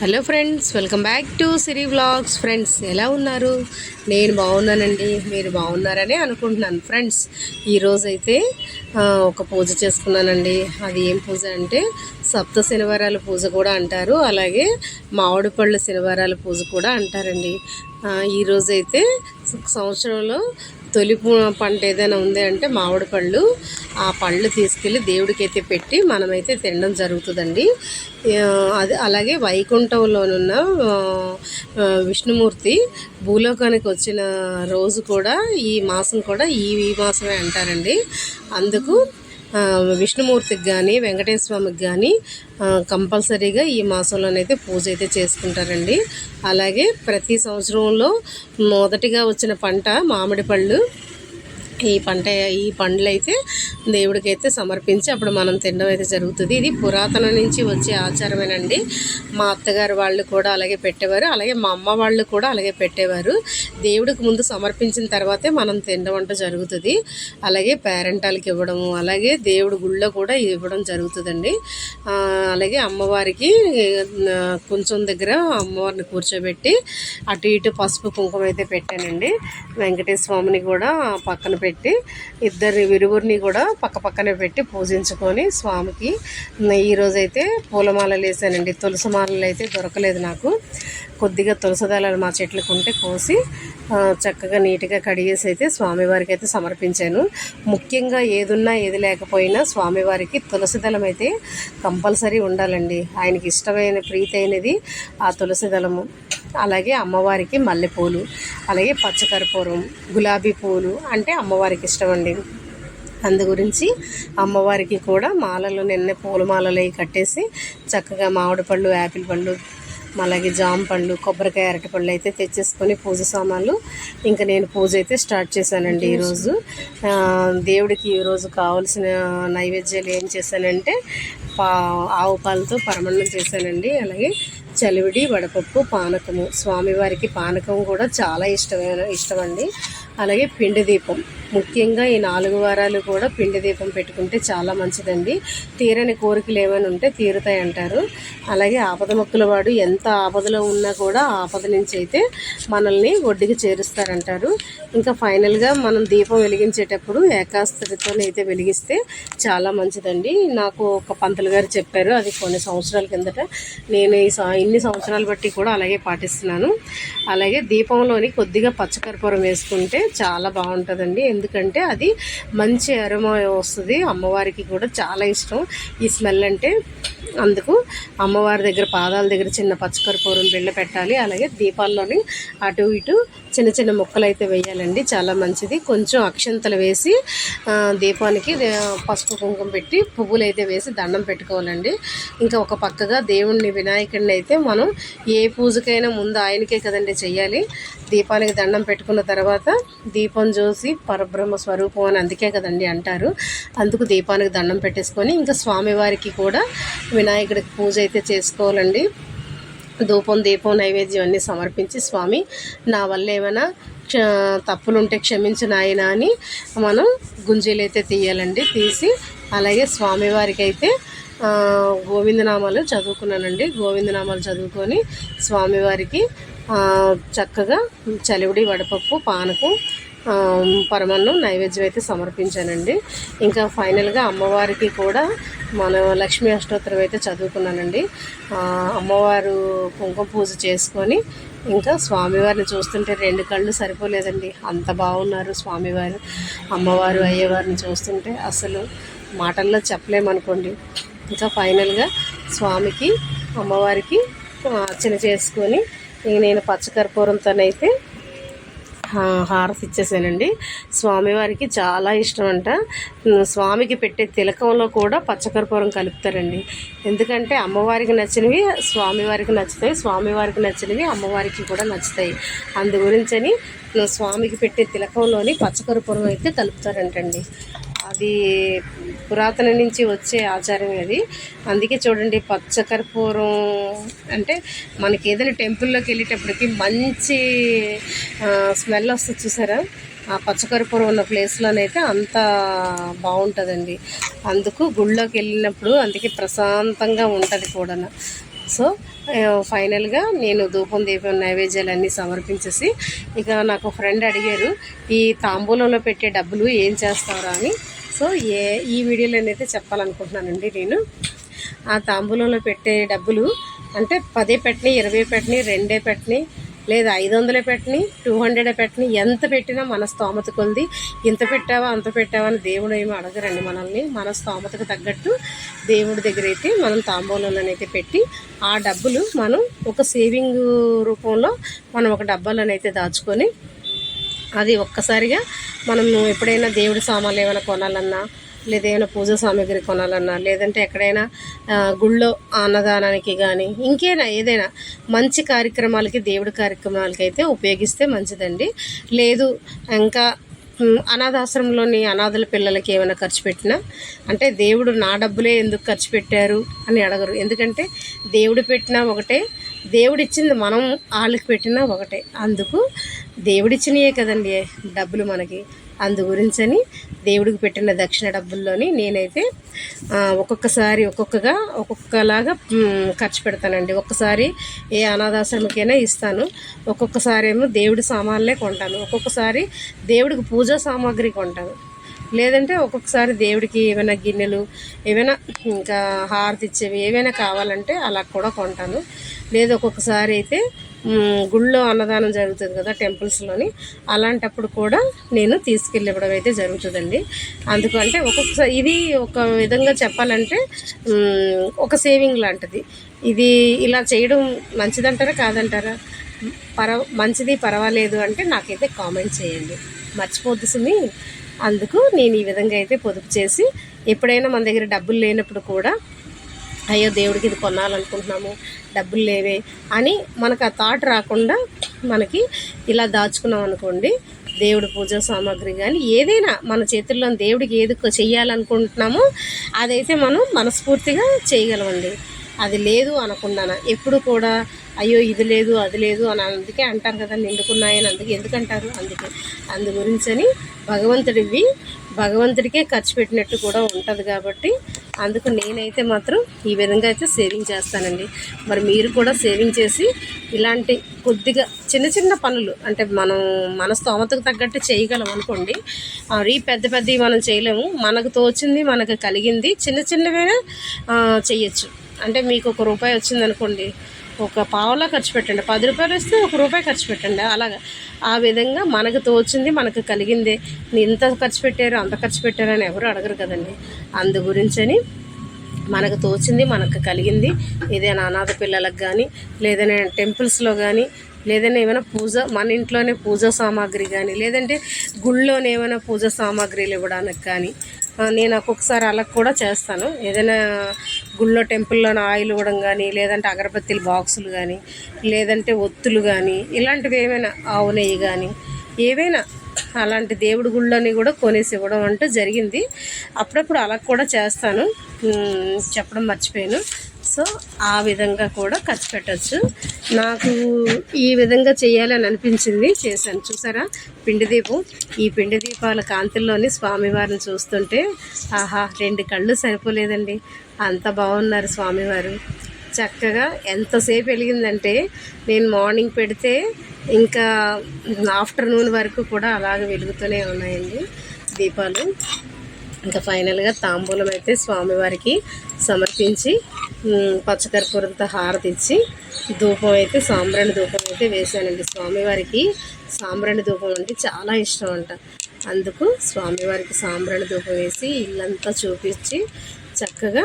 Hello friends welcome back to Siri vlogs. Friends ఎలా ఉన్నారు? నేను బాగున్నానండి. మీరు బాగున్నారని అనుకుంటున్నాను ఫ్రెండ్స్. ఈరోజైతే ఒక పూజ చేసుకున్నానండి. అది ఏం పూజ అంటే సప్త శనివారాల పూజ కూడా అంటారు. అలాగే మామిడి పళ్ళ శనివారాల పూజ కూడా అంటారండి. ఈరోజైతే సంవత్సరంలో తొలి పంట ఏదైనా ఉంది అంటే మామిడి పళ్ళు ఆ పళ్ళు తీసుకెళ్ళి దేవుడికి అయితే పెట్టి మనమైతే తినడం జరుగుతుందండి. అది అలాగే వైకుంఠంలోనున్న విష్ణుమూర్తి భూలోకానికి వచ్చిన రోజు కూడా ఈ మాసం కూడా ఈ ఈ మాసమే అంటారండి. అందుకు విష్ణుమూర్తికి కానీ వెంకటేశ్వర స్వామికి కానీ కంపల్సరీగా ఈ మాసంలోనైతే పూజ అయితే చేసుకుంటారండి. అలాగే ప్రతి సంవత్సరంలో మొదటిగా వచ్చిన పంట మామిడి పళ్ళు ఈ పంట ఈ పండ్లు అయితే దేవుడికి అయితే సమర్పించి అప్పుడు మనం తినడం అయితే జరుగుతుంది. ఇది పురాతన నుంచి వచ్చే ఆచారమేనండి. మా అత్తగారు వాళ్ళు కూడా అలాగే పెట్టేవారు. అలాగే మా అమ్మ వాళ్ళు కూడా అలాగే పెట్టేవారు. దేవుడికి ముందు సమర్పించిన తర్వాతే మనం తినడం అంటూ జరుగుతుంది. అలాగే పేరెంటాలకి ఇవ్వడము అలాగే దేవుడి గుళ్ళో కూడా ఇవ్వడం జరుగుతుందండి. అలాగే అమ్మవారికి కొంచెం దగ్గర అమ్మవారిని కూర్చోబెట్టి అటు ఇటు పసుపు కుంకుమ అయితే పెట్టానండి. వెంకటేశ్వర స్వామిని కూడా పక్కన పెట్టి ఇద్దరు విరువురిని కూడా పక్క పక్కనే పెట్టి పూజించుకొని స్వామికి ఈరోజైతే పూలమాలలు వేసానండి తులసి మాలలు అయితే దొరకలేదు నాకు. కొద్దిగా తులసిదళాలు మా చెట్లకు ఉంటే కోసి చక్కగా నీట్గా కడిగేసి అయితే స్వామివారికి అయితే సమర్పించాను. ముఖ్యంగా ఏదున్నా ఏది లేకపోయినా స్వామివారికి తులసిదళం అయితే కంపల్సరీ ఉండాలండి. ఆయనకి ఇష్టమైన ప్రీతి అయినది ఆ తులసిదళము. అలాగే అమ్మవారికి మల్లెపూలు అలాగే పచ్చకర్పూరం గులాబీ పూలు అంటే అమ్మవారికి ఇష్టం అండి అందు గురించి అమ్మవారికి కూడా మాలలు నిన్న పూల మాలలు అవి కట్టేసి చక్కగా మామిడి పళ్ళు యాపిల్ పళ్ళు అలాగే జామ కొబ్బరికాయ అరటి పళ్ళు అయితే తెచ్చేసుకొని పూజ సామాన్లు ఇంకా నేను పూజ అయితే స్టార్ట్ చేశానండి ఈరోజు దేవుడికి ఈరోజు కావాల్సిన నైవేద్యాలు ఏం చేశానంటే పా ఆవు పాలతో పరమన్నం చేశానండి. అలాగే చలివిడి వడపప్పు పానకము. స్వామివారికి పానకం కూడా చాలా ఇష్టమైన ఇష్టం అండి అలాగే పిండి దీపం. ముఖ్యంగా ఈ నాలుగు వారాలు కూడా పిండి దీపం పెట్టుకుంటే చాలా మంచిదండి. తీరని కోరికలు ఏమైనా ఉంటే తీరుతాయి అంటారు. అలాగే ఆపద మొక్కుల వాడు ఎంత ఆపదలో ఉన్నా కూడా ఆపద నుంచి అయితే మనల్ని ఒడ్డుకి చేరుస్తారంటారు. ఇంకా ఫైనల్గా మనం దీపం వెలిగించేటప్పుడు ఏకాస్తరితో అయితే వెలిగిస్తే చాలా మంచిదండి. నాకు ఒక పంతులు గారు చెప్పారు అది కొన్ని సంవత్సరాల కిందట నేను ఈ ఇన్ని సంవత్సరాలు బట్టి కూడా అలాగే పాటిస్తున్నాను. అలాగే దీపంలోని కొద్దిగా పచ్చకర్పూరం వేసుకుంటే చాలా బాగుంటుందండి. ఎందుకంటే అది మంచి అరుమ వస్తుంది. అమ్మవారికి కూడా చాలా ఇష్టం. ఈ స్మెల్ అంటే అందుకు అమ్మవారి దగ్గర పాదాల దగ్గర చిన్న పచ్చకర్పూరం బిళ్ళ పెట్టాలి. అలాగే దీపాల్లోని అటు ఇటు చిన్న చిన్న ముక్కలు అయితే వేయాలండి. చాలా మంచిది. కొంచెం అక్షంతలు వేసి దీపానికి పసుపు కుంకుమ పెట్టి పువ్వులు అయితే వేసి దండం పెట్టుకోవాలండి. ఇంకా ఒక పక్కగా దేవుణ్ణి వినాయకుడిని అయితే మనం ఏ పూజకైనా ముందు ఆయనకే కదండి చెయ్యాలి. దీపానికి దండం పెట్టుకున్న తర్వాత దీపం చూసి పరబ్రహ్మ స్వరూపం అని అందుకే కదండి అంటారు. అందుకు దీపానికి దండం పెట్టేసుకొని ఇంకా స్వామివారికి కూడా వినాయకుడికి పూజ అయితే చేసుకోవాలండి. ధూపం దీపం నైవేద్యం అన్నీ సమర్పించి స్వామి నా వల్ల ఏమైనా క్ష తప్పులుంటే క్షమించు నాయన అని మనం గుంజీలు అయితే తీయాలండి. తీసి అలాగే స్వామివారికి అయితే గోవిందనామాలు చదువుకున్నానండి. గోవిందనామాలు చదువుకొని స్వామివారికి చక్కగా చలివిడి వడపప్పు పానకం పరమన్నం నైవేద్యం అయితే సమర్పించానండి. ఇంకా ఫైనల్గా అమ్మవారికి కూడా మన లక్ష్మీ అష్టోత్తరం అయితే చదువుకున్నానండి. అమ్మవారు కుంకుమ పూజ చేసుకొని ఇంకా స్వామివారిని చూస్తుంటే రెండు కళ్ళు సరిపోలేదండి. అంత బాగున్నారు స్వామివారు. అమ్మవారు అయ్యేవారిని చూస్తుంటే అసలు మాటల్లో చెప్పలేమనుకోండి. ఇంకా ఫైనల్గా స్వామికి అమ్మవారికి అర్చన చేసుకొని నేను పచ్చకర్పూరంతోనైతే హారతి ఇచ్చేసానండి. స్వామివారికి చాలా ఇష్టం అంట స్వామికి పెట్టే తిలకంలో కూడా పచ్చకర్పూరం కలుపుతారండి. ఎందుకంటే అమ్మవారికి నచ్చినవి స్వామివారికి నచ్చుతాయి స్వామివారికి నచ్చినవి అమ్మవారికి కూడా నచ్చుతాయి. అందు గురించని స్వామికి పెట్టే తిలకంలోని పచ్చకర్పూరం అయితే కలుపుతారంటండి. అది పురాతన నుంచి వచ్చే ఆచారం అది. అందుకే చూడండి పచ్చకర్పూరం అంటే మనకి ఏదైనా టెంపుల్లోకి వెళ్ళేటప్పటికి మంచి స్మెల్ వస్తుంది చూసారా? ఆ పచ్చకర్పూరం ఉన్న ప్లేస్లోనైతే అంత బాగుంటుందండి. అందుకు గుళ్ళోకి వెళ్ళినప్పుడు అందుకే ప్రశాంతంగా ఉంటుంది కూడా సో ఫైనల్గా నేను ధూపం దీపం నైవేద్యాలన్నీ సమర్పించేసి ఇక నాకు ఫ్రెండ్ అడిగారు ఈ తాంబూలంలో పెట్టే డబ్బులు ఏం చేస్తారా? అని. సో ఏ ఈ వీడియోలోనైతే చెప్పాలనుకుంటున్నానండి నేను. ఆ తాంబూలంలో పెట్టే డబ్బులు అంటే పదే పెట్టని ఇరవై పెట్టని రెండే పెట్టినాయి లేదా ఐదు వందలే పెట్టినాయి టూ హండ్రెడ్ పెట్టినాయి ఎంత పెట్టినా మన స్తోమత కొలిది. ఇంత పెట్టావా అంత పెట్టావా అని దేవుడు ఏమి అడగరండి మనల్ని. మన స్తోమతకు తగ్గట్టు దేవుడి దగ్గర అయితే మనం తాంబూలంలోనైతే పెట్టి ఆ డబ్బులు మనం ఒక సేవింగ్ రూపంలో మనం ఒక డబ్బాలోనైతే దాచుకొని అది ఒక్కసారిగా మనం ఎప్పుడైనా దేవుడి సామాన్లు ఏమైనా కొనాలన్నా లేదా ఏమైనా పూజ సామాగ్రి కొనాలన్నా లేదంటే ఎక్కడైనా గుళ్ళో అన్నదానానికి కానీ ఇంకేనా ఏదైనా మంచి కార్యక్రమాలకి దేవుడి కార్యక్రమాలకి అయితే ఉపయోగిస్తే మంచిదండి. లేదు ఇంకా అనాథాశ్రమంలోని అనాథల పిల్లలకి ఏమైనా ఖర్చు పెట్టినా అంటే దేవుడు నా డబ్బులే ఎందుకు ఖర్చు పెట్టారు అని అడగరు. ఎందుకంటే దేవుడు పెట్టినా ఒకటే దేవుడిచ్చింది మనం వాళ్ళకి పెట్టినా ఒకటే. అందుకు దేవుడిచ్చినయే కదండి డబ్బులు మనకి. అందు గురించని దేవుడికి పెట్టిన దక్షిణ డబ్బుల్లోని నేనైతే ఒక్కొక్కసారి ఒక్కొక్కగా ఒక్కొక్కలాగా ఖర్చు పెడతానండి. ఒక్కసారి ఏ అనాథాశ్రమకైనా ఇస్తాను. ఒక్కొక్కసారి ఏమో దేవుడి సామాన్లే కొంటాను. ఒక్కొక్కసారి దేవుడికి పూజా సామాగ్రి కొంటాను. లేదంటే ఒక్కొక్కసారి దేవుడికి ఏమైనా గిన్నెలు ఏమైనా ఇంకా హారతి ఇచ్చేవి ఏవైనా కావాలంటే అలా కూడా కొంటాను. లేదు ఒక్కొక్కసారి అయితే గుళ్ళో అన్నదానం జరుగుతుంది కదా టెంపుల్స్లోని. అలాంటప్పుడు కూడా నేను తీసుకెళ్ళి ఇవ్వడం అయితే జరుగుతుందండి. అందుకంటే ఒక్కొక్కసారి ఇది ఒక విధంగా చెప్పాలంటే ఒక సేవింగ్ లాంటిది. ఇది ఇలా చేయడం మంచిదంటారా కాదంటారా? పర మంచిది పర్వాలేదు అంటే నాకైతే కామెంట్ చేయండి. మర్చిపోద్దు సుమి. అందుకు నేను ఈ విధంగా అయితే పొదుపు చేసి ఎప్పుడైనా మన దగ్గర డబ్బులు లేనప్పుడు కూడా అయ్యో దేవుడికి ఇది కొనాలనుకుంటున్నాము డబ్బులు లేవే అని మనకు ఆ థాట్ రాకుండా మనకి ఇలా దాచుకున్నాం అనుకోండి దేవుడి పూజా సామాగ్రి కానీ ఏదైనా మన చేతుల్లో దేవుడికి ఏది చేయాలనుకుంటున్నామో చెయ్యాలనుకుంటున్నామో అదైతే మనం మనస్ఫూర్తిగా చేయగలమండి. అది లేదు అనకుండానా ఎప్పుడు కూడా అయ్యో ఇది లేదు అది లేదు అని అందుకే అంటారు కదా నిండుకున్నాయని అందుకే. ఎందుకంటారు? అందుకే. అందు గురించని భగవంతుడివి భగవంతుడికే ఖర్చు పెట్టినట్టు కూడా ఉంటుంది కాబట్టి అందుకు నేనైతే మాత్రం ఈ విధంగా అయితే సేవింగ్ చేస్తానండి. మరి మీరు కూడా సేవింగ్ చేసి ఇలాంటి కొద్దిగా చిన్న చిన్న పనులు అంటే మనం మన స్తోమతకు తగ్గట్టు చేయగలం అనుకోండి అవి పెద్ద పెద్దవి మనం చేయలేము. మనకు తోచింది మనకు కలిగింది చిన్న చిన్నవైనా చేయొచ్చు అంటే మీకు ఒక రూపాయి వచ్చింది అనుకోండి ఒక పావులా ఖర్చు పెట్టండి. పది రూపాయలు ఇస్తే ఒక రూపాయి ఖర్చు పెట్టండి. అలాగా. ఆ విధంగా మనకు తోచింది మనకు కలిగిందే. ఇంత ఖర్చు పెట్టారు అంత ఖర్చు పెట్టారు అని ఎవరు అడగరు కదండి. అందు గురించని మనకు తోచింది మనకు కలిగింది. ఏదైనా అనాథ పిల్లలకు కానీ లేదైనా టెంపుల్స్లో కానీ లేదంటే ఏమైనా పూజ మన ఇంట్లోనే పూజా సామాగ్రి కానీ లేదంటే గుళ్ళోనే ఏమైనా పూజా సామాగ్రిలు ఇవ్వడానికి కానీ నేను ఒక్కొక్కసారి అలా కూడా చేస్తాను. ఏదైనా గుళ్ళో టెంపుల్లోని ఆయిల్ ఇవ్వడం కానీ లేదంటే అగరబత్తీల బాక్సులు కానీ లేదంటే ఒత్తులు కానీ ఇలాంటివి ఏమైనా ఆవు నెయ్యి కానీ ఏవైనా అలాంటి దేవుడి గుళ్ళని కూడా కొనేసి ఇవ్వడం అంటూ జరిగింది. అప్పుడప్పుడు అలా కూడా చేస్తాను. చెప్పడం మర్చిపోయాను. సో ఆ విధంగా కూడా ఖర్చు పెట్టచ్చు. నాకు ఈ విధంగా చేయాలని అనిపించింది చేశాను. చూసారా? పిండి దీపం. ఈ పిండి దీపాల కాంతుల్లోని స్వామివారిని చూస్తుంటే ఆహా రెండు కళ్ళు సరిపోలేదండి. అంత బాగున్నారు స్వామివారు. చక్కగా ఎంతసేపు వెలిగిందంటే నేను మార్నింగ్ పెడితే ఇంకా ఆఫ్టర్నూన్ వరకు కూడా అలాగ వెలుగుతూనే ఉన్నాయండి దీపాలు. ఇంకా ఫైనల్గా తాంబూలం అయితే స్వామివారికి సమర్పించి పచ్చకర్పూరంతో హారతి ఇచ్చి ధూపం అయితే సాంబ్రాణి ధూపం అయితే వేశానండి. స్వామివారికి సాంబ్రాణి ధూపం అంటే చాలా ఇష్టం అంట. అందుకు స్వామివారికి సాంబ్రాణి ధూపం వేసి ఇల్లంతా చూపించి చక్కగా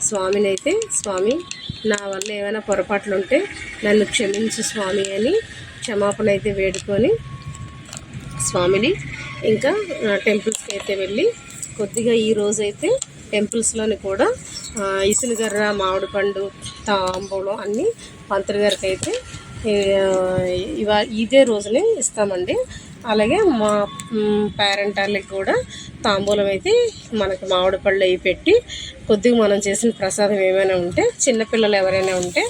స్వామిని అయితే స్వామి నా వల్ల ఏమైనా పొరపాట్లు ఉంటే నన్ను క్షమించు స్వామి అని క్షమాపణ అయితే వేడుకొని స్వామిని ఇంకా టెంపుల్స్కి అయితే వెళ్ళి కొద్దిగా ఈ రోజైతే టెంపుల్స్లోని కూడా ఇసులుగర్ర మామిడి పండు తాంబూలం అన్నీ పంతులు గారికి అయితే ఇవా ఇదే రోజునే ఇస్తామండి. అలాగే మా పేరెంట్ వాళ్ళకి కూడా తాంబూలం అయితే మనకి మామిడి పళ్ళు అవి పెట్టి కొద్దిగా మనం చేసిన ప్రసాదం ఏమైనా ఉంటే చిన్నపిల్లలు ఎవరైనా ఉంటే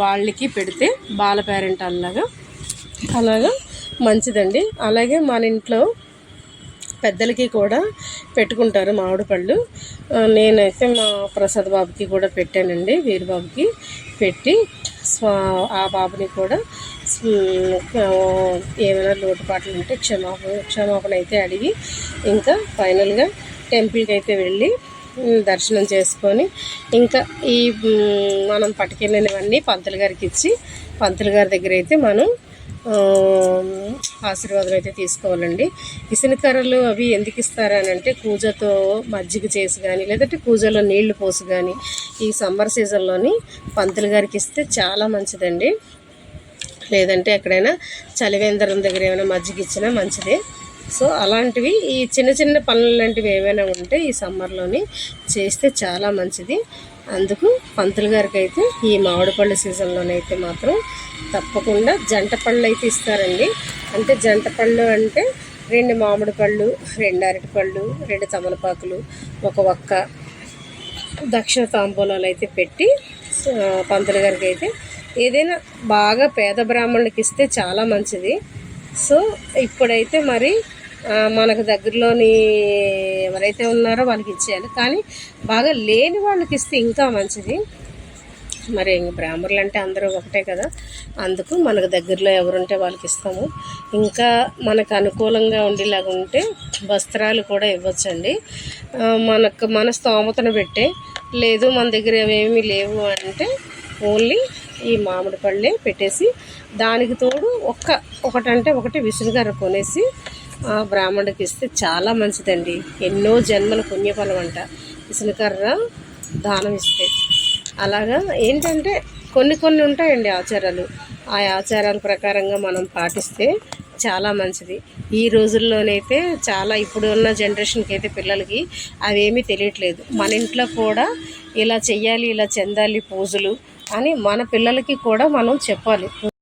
వాళ్ళకి పెడితే బాల పేరెంట్ అలాగా అలాగా మంచిదండి. అలాగే మన ఇంట్లో పెద్దలకి కూడా పెట్టుకుంటారు మామిడి పళ్ళు. నేనైతే మా ప్రసాద్ బాబుకి కూడా పెట్టానండి వీరబాబుకి పెట్టి. స్వా ఆ బాబుని కూడా ఏమైనా లోటుపాట్లు ఉంటే క్షమాపణ క్షమాపణ అయితే అడిగి ఇంకా ఫైనల్గా టెంపుల్కి అయితే వెళ్ళి దర్శనం చేసుకొని ఇంకా ఈ మనం పట్టుకెళ్ళినవన్నీ పంతులు గారికి ఇచ్చి పంతులు గారి దగ్గర అయితే మనం ఆశీర్వాదం అయితే తీసుకోవాలండి. ఇసునకర్రలు అవి ఎందుకు ఇస్తారు అని అంటే కూజతో మజ్జిగ చేసి కానీ లేదంటే కూజలో నీళ్ళు పోసి కానీ ఈ సమ్మర్ సీజన్లోని పంతులు గారికి ఇస్తే చాలా మంచిదండి. లేదంటే ఎక్కడైనా చలివేందరం దగ్గర ఏమైనా మజ్జిగ ఇచ్చినా మంచిదే. సో అలాంటివి ఈ చిన్న చిన్న పనులు లాంటివి ఏమైనా ఉంటే ఈ సమ్మర్లోని చేస్తే చాలా మంచిది. అందుకు పంతులు గారికి అయితే ఈ మామిడి పళ్ళు సీజన్లోనైతే మాత్రం తప్పకుండా జంట పళ్ళు అయితే ఇస్తారండి. అంటే జంట పళ్ళు అంటే రెండు మామిడి పళ్ళు రెండు అరటి పళ్ళు రెండు తమలపాకులు ఒక ఒక్క దక్షిణ తాంబూలాలు అయితే పెట్టి పంతులు గారికి అయితే ఏదైనా బాగా పేద బ్రాహ్మణులకి ఇస్తే చాలా మంచిది. సో ఇప్పుడైతే మరి మనకు దగ్గరలోని ఎవరైతే ఉన్నారో వాళ్ళకి ఇచ్చేయాలి. కానీ బాగా లేని వాళ్ళకి ఇస్తే ఇంకా మంచిది. మరి ఇంక బ్రాహ్మణులు అంటే అందరూ ఒకటే కదా. అందుకు మనకు దగ్గరలో ఎవరుంటే వాళ్ళకి ఇస్తాము. ఇంకా మనకు అనుకూలంగా ఉండేలాగా ఉంటే వస్త్రాలు కూడా ఇవ్వచ్చండి. మనకు మన స్తోమతను పెట్టే లేదు మన దగ్గర ఏమేమి లేవు అంటే ఓన్లీ ఈ మామిడి పళ్ళే పెట్టేసి దానికి తోడు ఒక్క ఒకటంటే ఒకటి విసురుగారు కొనేసి బ్రాహ్మణుడికి ఇస్తే చాలా మంచిదండి. ఎన్నో జన్మల పుణ్యఫలం అంట విసునకర్ర దానం ఇస్తే. అలాగా ఏంటంటే కొన్ని కొన్ని ఉంటాయండి ఆచారాలు. ఆ ఆచారాల ప్రకారంగా మనం పాటిస్తే చాలా మంచిది. ఈ రోజుల్లోనైతే చాలా ఇప్పుడు ఉన్న జనరేషన్కి అయితే పిల్లలకి అవేమీ తెలియట్లేదు. మన ఇంట్లో కూడా ఇలా చెయ్యాలి ఇలా చెందాలి పూజలు అని మన పిల్లలకి కూడా మనం చెప్పాలి.